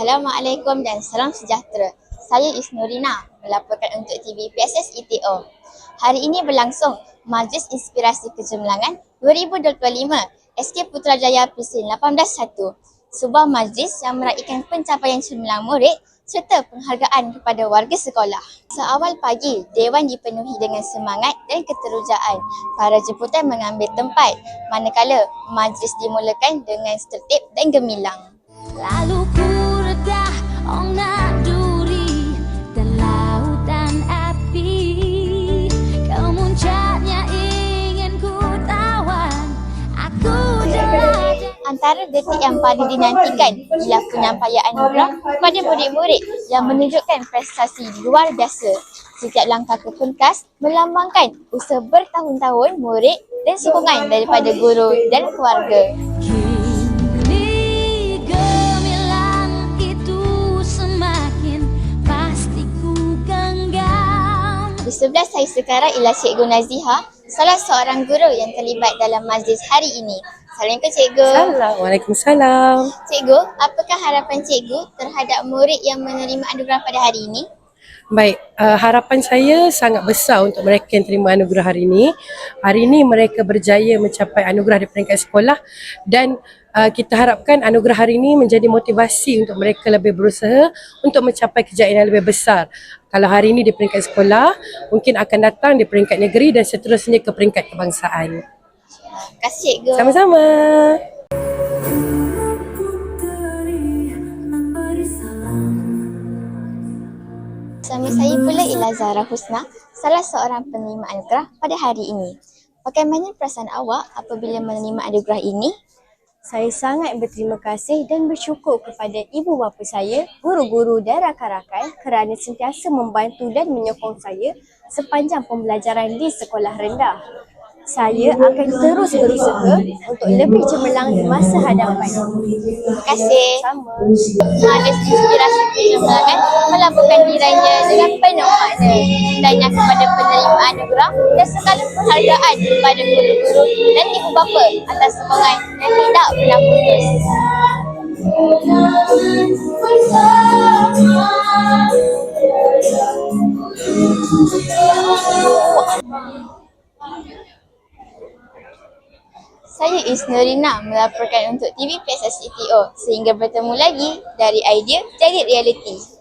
Assalamualaikum dan salam sejahtera. Saya Isnurina melaporkan untuk TV PSS ITO. Hari ini berlangsung Majlis Inspirasi Kejemelangan 2025 SK Putrajaya Presiden 181. Sebuah majlis yang meraihkan pencapaian cemerlang murid serta penghargaan kepada warga sekolah. Seawal pagi, Dewan dipenuhi dengan semangat dan keterujaan. Para jemputan mengambil tempat manakala majlis dimulakan dengan tertib dan gemilang. Lalu ku Antara detik yang paling dinantikan ialah penyampaian anugerah kepada murid-murid yang menunjukkan prestasi luar biasa. Setiap langkah ke pentas melambangkan usaha bertahun-tahun murid dan sokongan daripada guru dan keluarga. Di sebelah saya sekarang ialah Cikgu Naziha, salah seorang guru yang terlibat dalam majlis hari ini. Assalamualaikum Cikgu. Salam. Waalaikumsalam. Cikgu, apakah harapan Cikgu terhadap murid yang menerima anugerah pada hari ini? Baik, uh, harapan saya sangat besar untuk mereka yang terima anugerah hari ini. Hari ini mereka berjaya mencapai anugerah di peringkat sekolah dan uh, kita harapkan anugerah hari ini menjadi motivasi untuk mereka lebih berusaha untuk mencapai kejayaan yang lebih besar. Kalau hari ini di peringkat sekolah, mungkin akan datang di peringkat negeri dan seterusnya ke peringkat kebangsaan. Terima kasih Cikgu. Sama-sama. Sama saya pula ialah Zahra Husna, salah seorang penerima anugerah pada hari ini. Bagaimana perasaan awak apabila menerima anugerah ini? Saya sangat berterima kasih dan bersyukur kepada ibu bapa saya, guru-guru dan rakan-rakan kerana sentiasa membantu dan menyokong saya sepanjang pembelajaran di sekolah rendah. Saya akan terus berusaha untuk lebih cemerlang di masa hadapan. Terima kasih. Sama. Majlis Inspirasi Kejemelangan melaporkan dirinya dengan penuh makna tanya kepada penerima anugerah dan segala penghargaan kepada guru-guru dan ibu bapa atas sokongan yang tidak pernah putus. Saya Isnurina melaporkan untuk TV PSS ETO sehingga bertemu lagi dari idea jadi realiti.